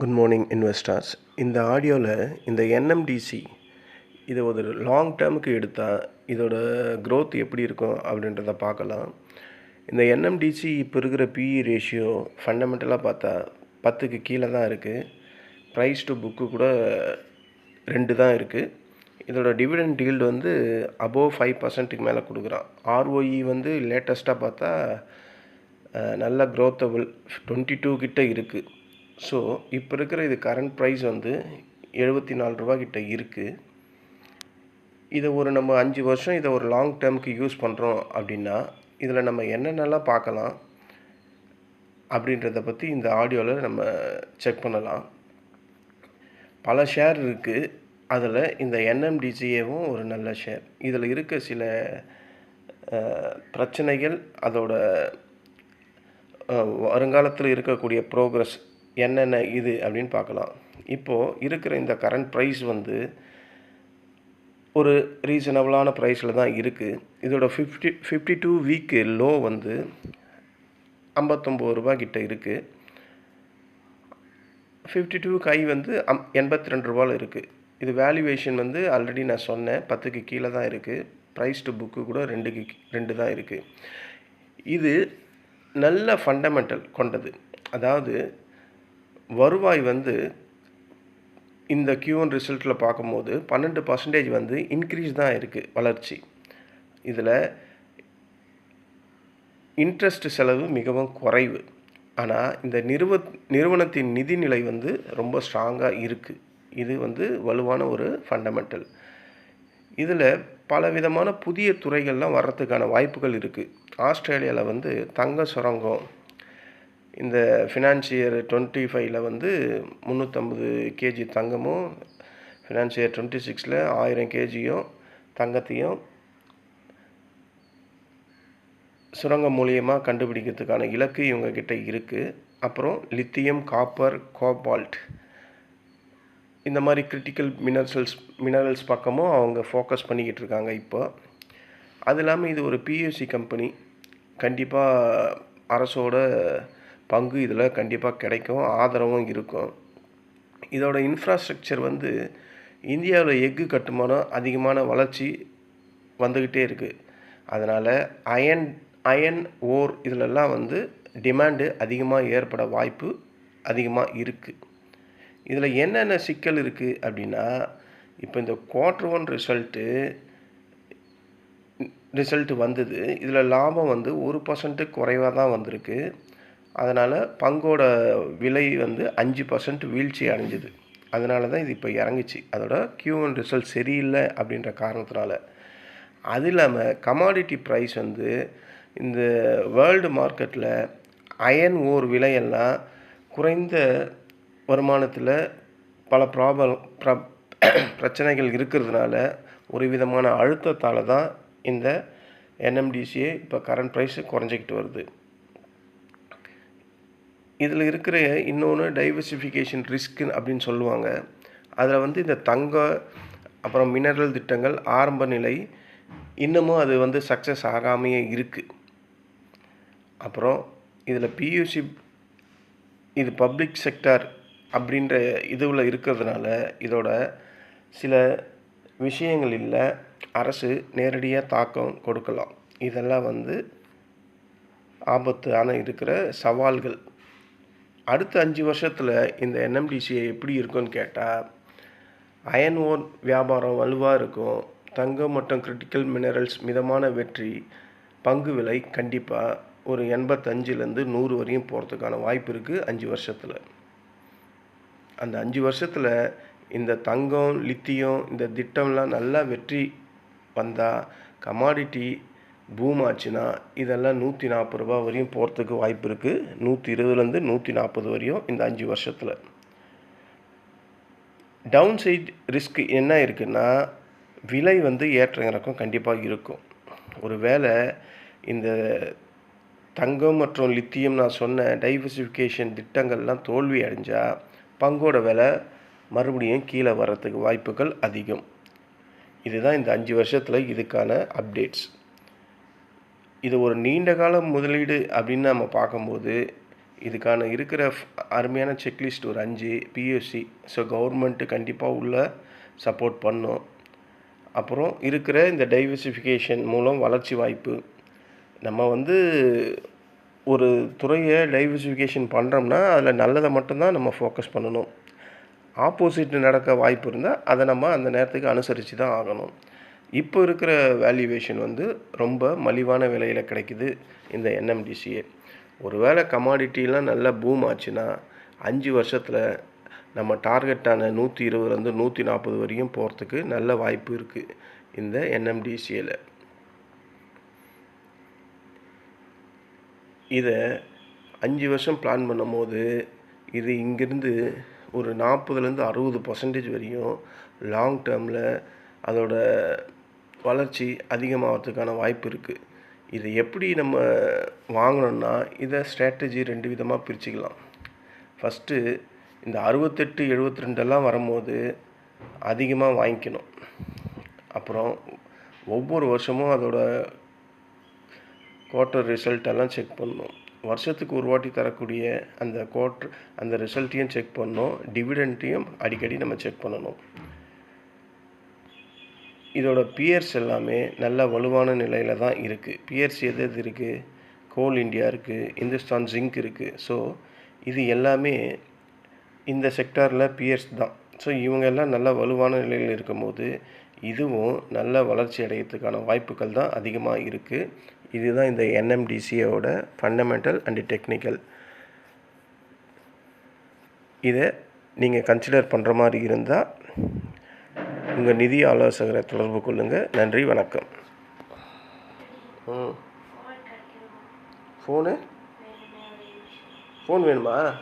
Good morning investors இந்த ஆடியோவில் இந்த என்எம்டிசி இதை ஒரு லாங் டேர்முக்கு எடுத்தால் இதோட க்ரோத் எப்படி இருக்கும் அப்படின்றத பார்க்கலாம். இந்த என்எம்டிசி இப்போ இருக்கிற பிஇ ரேஷியோ ஃபண்டமெண்டலாக பார்த்தா பத்துக்கு கீழே தான் இருக்குது ப்ரைஸ் டு புக்கு கூட ரெண்டு தான் இருக்குது இதோட டிவிடெண்ட் டீல்டு வந்து அபோவ் ஃபைவ் பர்சன்ட்டுக்கு மேலே கொடுக்குறான். ஆர்ஓஇ வந்து லேட்டஸ்ட்டாக பார்த்தா நல்ல க்ரோத்தபிள் டுவெண்ட்டி டூ கிட்ட இருக்குது ஸோ இப்போ இருக்கிற இது கரண்ட் ப்ரைஸ் வந்து எழுபத்தி நாலு ரூபா கிட்ட இருக்குது இதை ஒரு நம்ம அஞ்சு வருஷம் இதை ஒரு லாங் டேர்முக்கு யூஸ் பண்ணுறோம் அப்படின்னா இதில் நம்ம என்னென்னலாம் பார்க்கலாம் அப்படின்றத பற்றி இந்த ஆடியோவில் நம்ம செக் பண்ணலாம். பல ஷேர் இருக்குது அதில் இந்த என்எம்டிசிஏவும் ஒரு நல்ல ஷேர் இதில் இருக்க சில பிரச்சனைகள் அதோட வருங்காலத்தில் இருக்கக்கூடிய ப்ரோக்ரஸ் என்னென்ன இது அப்படின்னு பார்க்கலாம். இப்போது இருக்கிற இந்த கரண்ட் ப்ரைஸ் வந்து ஒரு ரீசனபிளான ப்ரைஸில் தான் இருக்குது இதோட fifty fifty two week low வந்து ஐம்பத்தொம்போது ரூபா கிட்ட இருக்குது ஃபிஃப்டி டூ கை வந்து அம் எண்பத்தி ரெண்டு ரூபாவில் இருக்குது இது வேல்யூவேஷன் வந்து ஆல்ரெடி நான் சொன்னேன். பத்துக்கு கீழே தான் இருக்குது ப்ரைஸ் டு புக்கு கூட ரெண்டுக்கு ரெண்டு தான் இருக்குது இது நல்ல ஃபண்டமெண்டல் கொண்டது. அதாவது வருவாய் வந்து இந்த கியூஎன் ரிசல்ட்டில் பார்க்கும்போது பன்னெண்டு பர்சன்டேஜ் வந்து இன்க்ரீஸ் தான் இருக்குது வளர்ச்சி. இதில் இன்ட்ரெஸ்ட் செலவு மிகவும் குறைவு. ஆனால் இந்த நிறுவ நிறுவனத்தின் நிதிநிலை வந்து ரொம்ப ஸ்ட்ராங்காக இருக்குது இது வந்து வலுவான ஒரு ஃபண்டமெண்டல் இதில் பல விதமான புதிய துறைகள்லாம் வர்றதுக்கான வாய்ப்புகள் இருக்குது ஆஸ்திரேலியாவில் வந்து தங்க சுரங்கம் இந்த ஃபினான்ஷியர் டுவெண்ட்டி ஃபைவ்ல வந்து முந்நூற்றம்பது கேஜி தங்கமும் ஃபினான்ஷியர் டுவெண்ட்டி சிக்ஸில் ஆயிரம் கேஜியும் தங்கத்தையும் சுரங்கம் மூலியமாக கண்டுபிடிக்கிறதுக்கான இலக்கு இவங்கக்கிட்ட இருக்குது அப்புறம் லித்தியம் காப்பர் கோபால்ட் இந்த மாதிரி கிரிட்டிக்கல் மினரல்ஸ் மினரல்ஸ் பக்கமும் அவங்க ஃபோக்கஸ் பண்ணிக்கிட்டு இருக்காங்க இப்போ. அது இல்லாமல் இது ஒரு பியூசி கம்பெனி கண்டிப்பாக அரசோட பங்கு இதில் கண்டிப்பாக கிடைக்கும் ஆதரவும் இருக்கும். இதோட இன்ஃப்ராஸ்ட்ரக்சர் வந்து இந்தியாவில் எஃகு கட்டுமானம் அதிகமான வளர்ச்சி வந்துக்கிட்டே இருக்குது அதனால் அயன் அயன் ஓர் இதிலெல்லாம் வந்து டிமாண்டு அதிகமாக ஏற்பட வாய்ப்பு அதிகமாக இருக்குது இதில் என்னென்ன சிக்கல் இருக்குது அப்படின்னா இப்போ இந்த குவார்ட்ரு ஒன் ரிசல்ட்டு ரிசல்ட் வந்தது. இதில் லாபம் வந்து ஒரு பர்சன்ட்டு குறைவாக தான் வந்திருக்கு. அதனால் பங்கோட விலை வந்து அஞ்சு பர்சன்ட் வீழ்ச்சி அடைஞ்சிது. அதனால தான் இது இப்போ இறங்குச்சு. அதோட கியூஎன் ரிசல்ட் சரியில்லை அப்படின்ற காரணத்தினால. அது இல்லாமல் கமாடிட்டி ப்ரைஸ் வந்து இந்த வேர்ல்டு மார்க்கெட்டில் அயன் ஓர் விலையெல்லாம் குறைந்த வருமானத்தில் பல ப்ராப்ளம் ப்ர பிரச்சனைகள் இருக்கிறதுனால ஒரு விதமான அழுத்தத்தால் தான் இந்த என்எம்டிசியே இப்போ கரண்ட் ப்ரைஸ் குறைஞ்சிக்கிட்டு வருது. இதில் இருக்கிற இன்னொன்று டைவர்சிஃபிகேஷன் ரிஸ்க்குன்னு அப்படின்னு சொல்லுவாங்க. அதில் வந்து இந்த தங்க அப்புறம் மினரல் திட்டங்கள் ஆரம்ப நிலை இன்னமும் அது வந்து சக்ஸஸ் ஆகாமையே இருக்குது அப்புறம் இதில் பியூசி இது பப்ளிக் செக்டார் அப்படின்ற இதுவில் இருக்கிறதுனால இதோட சில விஷயங்களில் அரசு நேரடியாக தாக்கம் கொடுக்கலாம். இதெல்லாம் வந்து ஆபத்தான இருக்கிற சவால்கள். அடுத்த அஞ்சு வருஷத்தில் இந்த என்எம்டிசிஏ எப்படி இருக்கும்னு கேட்டால் அயன் ஓர் வியாபாரம் வலுவாக இருக்கும். தங்கம் மற்றும் கிரிட்டிக்கல் மினரல்ஸ் மிதமான வெற்றி பங்கு விலை கண்டிப்பாக ஒரு எண்பத்தஞ்சிலேருந்து நூறு வரையும் போகிறதுக்கான வாய்ப்பு இருக்குது அஞ்சு வருஷத்தில். அந்த அஞ்சு வருஷத்தில் இந்த தங்கம் லித்தியம் இந்த திட்டம்லாம் நல்லா வெற்றி வந்தால் கமாடிட்டி பூம் ஆச்சுன்னா இதெல்லாம் நூற்றி நாற்பது ரூபா வரையும் போகிறதுக்கு வாய்ப்பு இருக்குது நூற்றி இருபதுலேருந்து நூற்றி நாற்பது வரையும் இந்த அஞ்சு வருஷத்தில். டவுன் சைட் ரிஸ்க் என்ன இருக்குன்னா விலை வந்து ஏற்ற இறக்கம் கண்டிப்பாக இருக்கும். ஒரு வேலை இந்த தங்கம் மற்றும் லித்தியம் நான் சொன்ன டைவர்சிஃபிகேஷன் திட்டங்கள்லாம் தோல்வி அடைஞ்சால் பங்கோட விலை மறுபடியும் கீழே வர்றதுக்கு வாய்ப்புகள் அதிகம். இதுதான் இந்த அஞ்சு வருஷத்தில் இதுக்கான அப்டேட்ஸ் இது ஒரு நீண்ட கால முதலீடு அப்படின்னு நம்ம பார்க்கும்போது இதுக்கான இருக்கிற அருமையான செக்லிஸ்ட் ஒரு அஞ்சு பிஎஸ்சி ஸோ கவர்மெண்ட்டு கண்டிப்பாக உள்ள சப்போர்ட் பண்ணும். அப்புறம் இருக்கிற இந்த டைவர்சிஃபிகேஷன் மூலம் வளர்ச்சி வாய்ப்பு. நம்ம வந்து ஒரு துறையை டைவர்சிஃபிகேஷன் பண்ணுறோம்னா அதில் நல்லதை மட்டும்தான் நம்ம ஃபோக்கஸ் பண்ணணும். ஆப்போசிட் நடக்க வாய்ப்பு இருந்தால் அதை நம்ம அந்த நேரத்துக்கு அனுசரித்து தான் ஆகணும். இப்போ இருக்கிற வேல்யூவேஷன் வந்து ரொம்ப மலிவான விலையில் கிடைக்குது இந்த என்எம்டிசிஏ ஒருவேளை கமாடிட்டிலாம் நல்ல பூம் ஆச்சுன்னா அஞ்சு வருஷத்தில் நம்ம டார்கெட்டான நூற்றி இருபதுலேருந்து நூற்றி நாற்பது வரையும் போகிறதுக்கு நல்ல வாய்ப்பு இருக்குது இந்த என்எம்டிசியில் இதை அஞ்சு வருஷம் பிளான் பண்ணும்போது இது இங்கேருந்து ஒரு நாற்பதுலேருந்து அறுபது பர்சன்டேஜ் வரையும் லாங் டேர்மில் அதோட வளர்ச்சி அதிகமாகிறதுக்கான வாய்ப்பு இருக்குது இதை எப்படி நம்ம வாங்கணும்னா இதை ஸ்ட்ராட்டஜி ரெண்டு விதமாக பிரிச்சுக்கலாம். ஃபஸ்ட்டு இந்த அறுபத்தெட்டு எழுபத்தி ரெண்டெல்லாம் வரும்போது அதிகமாக வாங்கிக்கணும். அப்புறம் ஒவ்வொரு வருஷமும் அதோட குவார்ட்டர் ரிசல்ட் எல்லாம் செக் பண்ணணும். வருஷத்துக்கு ஒரு வாட்டி தரக்கூடிய அந்த குவார்ட்ரு அந்த ரிசல்ட்டையும் செக் பண்ணணும். டிவிடெண்ட்டையும் அடிக்கடி நம்ம செக் பண்ணணும். இதோட பியர்ஸ் எல்லாமே நல்ல வலுவான நிலையில் தான் இருக்குது பியர்ஸ் எது எது இருக்குது கோல் இந்தியா இருக்குது இந்துஸ்தான் ஜிங்க் இருக்குது ஸோ இது எல்லாமே இந்த செக்டாரில் பியர்ஸ் தான். ஸோ இவங்க எல்லாம் நல்ல வலுவான நிலையில் இருக்கும்போது இதுவும் நல்ல வளர்ச்சி அடையிறதுக்கான வாய்ப்புகள் தான் அதிகமாக இருக்குது இதுதான் இந்த என்எம்டிசியோட ஃபண்டமெண்டல் அண்டு டெக்னிக்கல் இதை நீங்கள் கன்சிடர் பண்ணுற மாதிரி இருந்தால் உங்கள் நிதி ஆலோசகரை தொடர்பு கொள்ளுங்கள் நன்றி வணக்கம். ம். ஃபோனு? ஃபோன் வேணுமா?